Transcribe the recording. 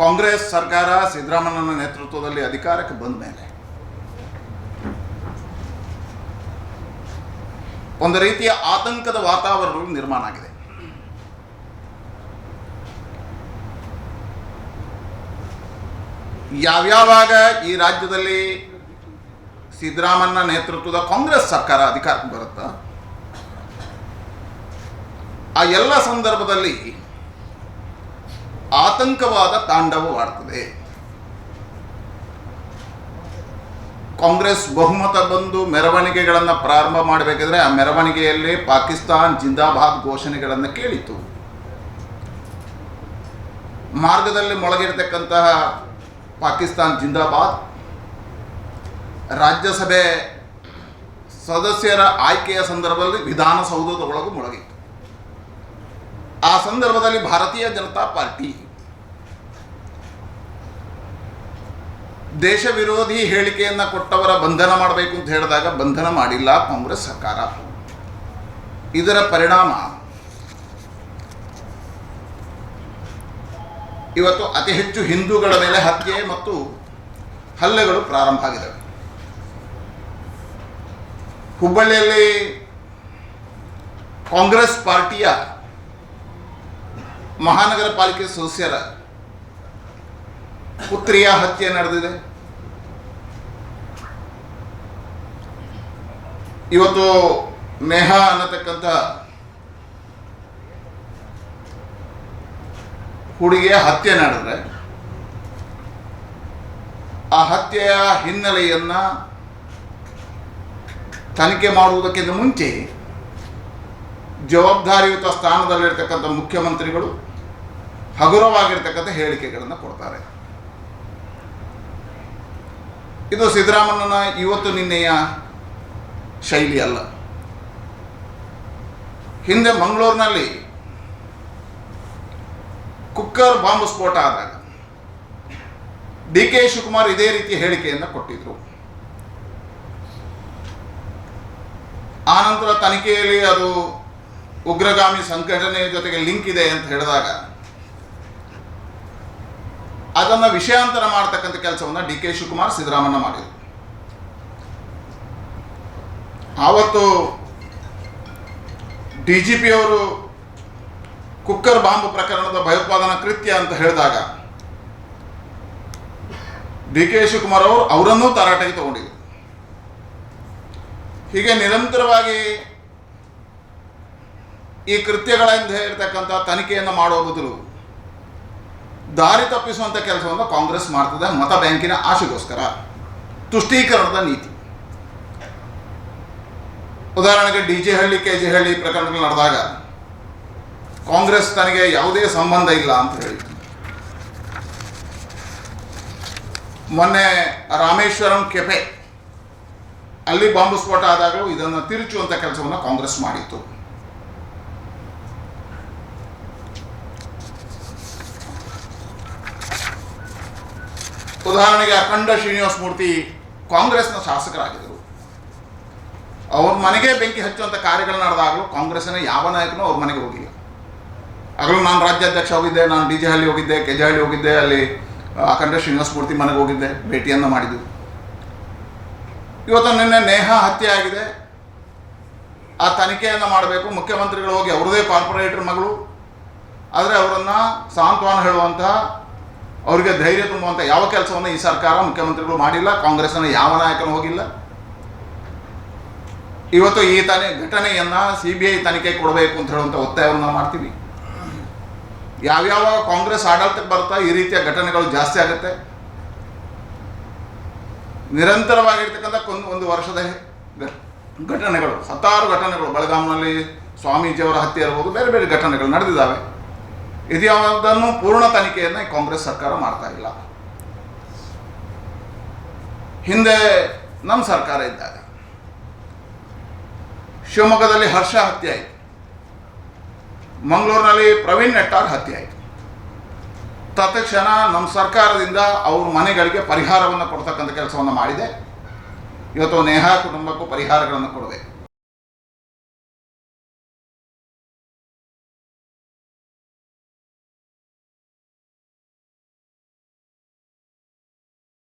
ಕಾಂಗ್ರೆಸ್ ಸರ್ಕಾರ ಸಿದ್ದರಾಮಯ್ಯನ ನೇತೃತ್ವದಲ್ಲಿ ಅಧಿಕಾರಕ್ಕೆ ಬಂದ ಮೇಲೆ ಒಂದು ರೀತಿಯ ಆತಂಕದ ವಾತಾವರಣ ನಿರ್ಮಾಣ ಆಗಿದೆ. ಯಾವ್ಯಾವಾಗ ಈ ರಾಜ್ಯದಲ್ಲಿ ಸಿದ್ದರಾಮಯ್ಯ ನೇತೃತ್ವದ ಕಾಂಗ್ರೆಸ್ ಸರ್ಕಾರ ಅಧಿಕಾರಕ್ಕೆ ಬರುತ್ತಾ, ಆ ಎಲ್ಲ ಸಂದರ್ಭದಲ್ಲಿ ಆತಂಕವಾದ ತಾಂಡವವಾಡ್ತದೆ ಕಾಂಗ್ರೆಸ್ ಬಹುಮತ ಬಂದು ಮೆರವಣಿಗೆಗಳನ್ನು ಪ್ರಾರಂಭ ಮಾಡಬೇಕಿದ್ರೆ ಆ ಮೆರವಣಿಗೆಯಲ್ಲಿ ಪಾಕಿಸ್ತಾನ್ ಜಿಂದಾಬಾದ್ ಘೋಷಣೆಗಳನ್ನು ಕೇಳಿತು ಮಾರ್ಗದಲ್ಲಿ ಮೊಳಗಿರ್ತಕ್ಕಂತಹ ಪಾಕಿಸ್ತಾನ್ ಜಿಂದಾಬಾದ್ ರಾಜ್ಯಸಭೆ ಸದಸ್ಯರ ಆಯ್ಕೆಯ ಸಂದರ್ಭದಲ್ಲಿ ವಿಧಾನಸೌಧದ ಒಳಗೂ ಮೊಳಗಿತ್ತು. ಆ ಸಂದರ್ಭದಲ್ಲಿ ಭಾರತೀಯ ಜನತಾ ಪಾರ್ಟಿ ದೇಶ ವಿರೋಧಿ ಹೇಳಿಕೆಯನ್ನು ಕೊಟ್ಟವರ ಬಂಧನ ಮಾಡಬೇಕು ಅಂತ ಹೇಳಿದಾಗ ಬಂಧನ ಮಾಡಿಲ್ಲ ಕಾಂಗ್ರೆಸ್ ಸರ್ಕಾರ. ಇದರ ಪರಿಣಾಮ ಇವತ್ತು ಅತಿ ಹೆಚ್ಚು ಹಿಂದೂಗಳ ಮೇಲೆ ಹತ್ಯೆ ಮತ್ತು ಹಲ್ಲೆಗಳು ಪ್ರಾರಂಭ ಆಗಿದ್ದಾವೆ ಹುಬ್ಬಳ್ಳಿಯಲ್ಲಿ ಕಾಂಗ್ರೆಸ್ ಪಾರ್ಟಿಯ ಮಹಾನಗರ ಪಾಲಿಕೆ ಸದಸ್ಯರ ಪುತ್ರಿಯ ಹತ್ಯೆ ನಡೆದಿದೆ. ಇವತ್ತು ನೇಹಾ ಅನ್ನತಕ್ಕಂಥ ಹುಡುಗಿಯ ಹತ್ಯೆ ನಡೆದ್ರೆ ಆ ಹತ್ಯೆಯ ಹಿನ್ನೆಲೆಯನ್ನ ತನಿಖೆ ಮಾಡುವುದಕ್ಕಿಂತ ಮುಂಚೆ ಜವಾಬ್ದಾರಿಯುತ ಸ್ಥಾನದಲ್ಲಿರ್ತಕ್ಕಂಥ ಮುಖ್ಯಮಂತ್ರಿಗಳು ಹಗುರವಾಗಿರ್ತಕ್ಕಂಥ ಹೇಳಿಕೆಗಳನ್ನು ಕೊಡ್ತಾರೆ. ಇದು ಸಿದ್ದರಾಮಣ್ಣನ ಇವತ್ತು ನಿನ್ನೆಯ ಶೈಲಿ ಅಲ್ಲ. ಹಿಂದೆ ಮಂಗಳೂರಿನಲ್ಲಿ ಕುಕ್ಕರ್ ಬಾಂಬ್ ಸ್ಫೋಟ ಆದಾಗ ಡಿ ಕೆ ಶಿವಕುಮಾರ್ ಇದೇ ರೀತಿ ಹೇಳಿಕೆಯನ್ನು ಕೊಟ್ಟಿದ್ರು. ಆನಂತರ ತನಿಖೆಯಲ್ಲಿ ಅದು ಉಗ್ರಗಾಮಿ ಸಂಘಟನೆಯ ಜೊತೆಗೆ ಲಿಂಕ್ ಇದೆ ಅಂತ ಹೇಳಿದಾಗ ಅದನ್ನು ವಿಷಯಾಂತರ ಮಾಡ್ತಕ್ಕಂಥ ಕೆಲಸವನ್ನು ಡಿ ಕೆ ಶಿವಕುಮಾರ್ ಸಿದ್ದರಾಮಯ್ಯ ಮಾಡಿದರು. ಆವತ್ತು ಡಿ ಜಿ ಪಿ ಅವರು ಕುಕ್ಕರ್ ಬಾಂಬ್ ಪ್ರಕರಣದ ಭಯೋತ್ಪಾದನಾ ಕೃತ್ಯ ಅಂತ ಹೇಳಿದಾಗ ಡಿ ಕೆ ಶಿವಕುಮಾರ್ ಅವರು ಅವರನ್ನೂ ತರಾಟೆಗೆ ತಗೊಂಡಿದ್ರು. ಹೀಗೆ ನಿರಂತರವಾಗಿ ಈ ಕೃತ್ಯಗಳಿಂದ ಹೇಳ್ತಕ್ಕಂಥ ತನಿಖೆಯನ್ನು ಮಾಡುವ ಬದಲು ದಾರಿ ತಪ್ಪಿಸುವಂಥ ಕೆಲಸವನ್ನು ಕಾಂಗ್ರೆಸ್ ಮಾಡ್ತದೆ ಮತ ಬ್ಯಾಂಕಿನ ಆಶೆಗೋಸ್ಕರ, ತುಷ್ಟೀಕರಣದ ನೀತಿ. ಉದಾಹರಣೆಗೆ D J Halli, K J Halli ಪ್ರಕರಣಗಳು ನಡೆದಾಗ ಕಾಂಗ್ರೆಸ್ ತನಗೆ ಯಾವುದೇ ಸಂಬಂಧ ಇಲ್ಲ ಅಂತ ಹೇಳಿ. ಮೊನ್ನೆ ರಾಮೇಶ್ವರಂ ಕೆಫೆ ಅಲ್ಲಿ ಬಾಂಬ್ ಸ್ಫೋಟ ಆದಾಗಲೂ ಇದನ್ನು ತಿರುಚುವಂಥ ಕೆಲಸವನ್ನು ಕಾಂಗ್ರೆಸ್ ಮಾಡಿತ್ತು. ಉದಾಹರಣೆಗೆ ಅಖಂಡ ಶ್ರೀನಿವಾಸ ಮೂರ್ತಿ ಕಾಂಗ್ರೆಸ್ನ ಶಾಸಕರಾಗಿದ್ದರು. ಅವ್ರ ಮನೆಗೆ ಬೆಂಕಿ ಹಚ್ಚುವಂಥ ಕಾರ್ಯಗಳು ನಡೆದಾಗಲೂ ಕಾಂಗ್ರೆಸ್ನ ಯಾವ ನಾಯಕನೂ ಅವ್ರ ಮನೆಗೆ ಹೋಗಿಲ್ಲ. ಆಗಲೂ ನಾನು ರಾಜ್ಯಾಧ್ಯಕ್ಷ ಹೋಗಿದ್ದೆ ನಾನು ಡಿ ಜೆ ಹಳ್ಳಿ ಹೋಗಿದ್ದೆ, ಕೆ ಜೆ ಹಳ್ಳಿ ಹೋಗಿದ್ದೆ, ಅಲ್ಲಿ ಅಖಂಡ ಶ್ರೀನಿವಾಸ ಮೂರ್ತಿ ಮನೆಗೆ ಹೋಗಿದ್ದೆ, ಭೇಟಿಯನ್ನು ಮಾಡಿದ್ದು. ಇವತ್ತು ನಿನ್ನೆ ನೇಹಾ ಹತ್ಯೆ ಆಗಿದೆ ಆ ತನಿಖೆಯನ್ನು ಮಾಡಬೇಕು, ಮುಖ್ಯಮಂತ್ರಿಗಳು ಹೋಗಿ ಅವ್ರದೇ ಕಾರ್ಪೊರೇಟರ್ ಮಗಳು. ಆದರೆ ಅವರನ್ನು ಸಾಂತ್ವನ ಹೇಳುವಂತಹ ಅವರಿಗೆ ಧೈರ್ಯ ತುಂಬುವಂಥ ಯಾವ ಕೆಲಸವನ್ನು ಈ ಸರ್ಕಾರ ಮುಖ್ಯಮಂತ್ರಿಗಳು ಮಾಡಿಲ್ಲ ಕಾಂಗ್ರೆಸ್ನ ಯಾವ ನಾಯಕನೂ ಹೋಗಿಲ್ಲ. ಇವತ್ತು ಈ ತನಿ ಘಟನೆಯನ್ನ ಸಿ ಬಿ ಐ ತನಿಖೆ ಕೊಡಬೇಕು ಅಂತ ಹೇಳುವಂಥ ಒತ್ತಾಯವನ್ನು ಮಾಡ್ತೀವಿ. ಯಾವ್ಯಾವ ಕಾಂಗ್ರೆಸ್ ಆಡಳಿತಕ್ಕೆ ಬರ್ತಾ ಈ ರೀತಿಯ ಘಟನೆಗಳು ಜಾಸ್ತಿ ಆಗುತ್ತೆ. ನಿರಂತರವಾಗಿರ್ತಕ್ಕಂಥ ಒಂದು ಒಂದು ವರ್ಷದ ಘಟನೆಗಳು ಹತ್ತಾರು ಘಟನೆಗಳು. ಬೆಳಗಾಂನಲ್ಲಿ ಸ್ವಾಮೀಜಿಯವರ ಹತ್ಯೆ ಇರ್ಬೋದು, ಬೇರೆ ಬೇರೆ ಘಟನೆಗಳು ನಡೆದಿದ್ದಾವೆ. ಇದ್ಯಾವುದನ್ನು ಪೂರ್ಣ ತನಿಖೆಯನ್ನು ಕಾಂಗ್ರೆಸ್ ಸರ್ಕಾರ ಮಾಡ್ತಾ ಇಲ್ಲ. ಹಿಂದೆ ನಮ್ಮ ಸರ್ಕಾರ ಇದ್ದಾಗ ಶಿವಮೊಗ್ಗದಲ್ಲಿ ಹರ್ಷ ಹತ್ಯೆ ಆಯಿತು. ಮಂಗಳೂರಿನಲ್ಲಿ ಪ್ರವೀಣ್ ನೆಟ್ಟಾರ್ ಹತ್ಯೆ ಆಯಿತು. ತತ್ಕ್ಷಣ ನಮ್ಮ ಸರ್ಕಾರದಿಂದ ಅವ್ರ ಮನೆಗಳಿಗೆ ಪರಿಹಾರವನ್ನು ಕೊಡ್ತಕ್ಕಂಥ ಕೆಲಸವನ್ನು ಮಾಡಿದೆ. ಇವತ್ತು ನೇಹಾ ಕುಟುಂಬಕ್ಕೂ ಪರಿಹಾರಗಳನ್ನು ಕೊಡಬೇಕು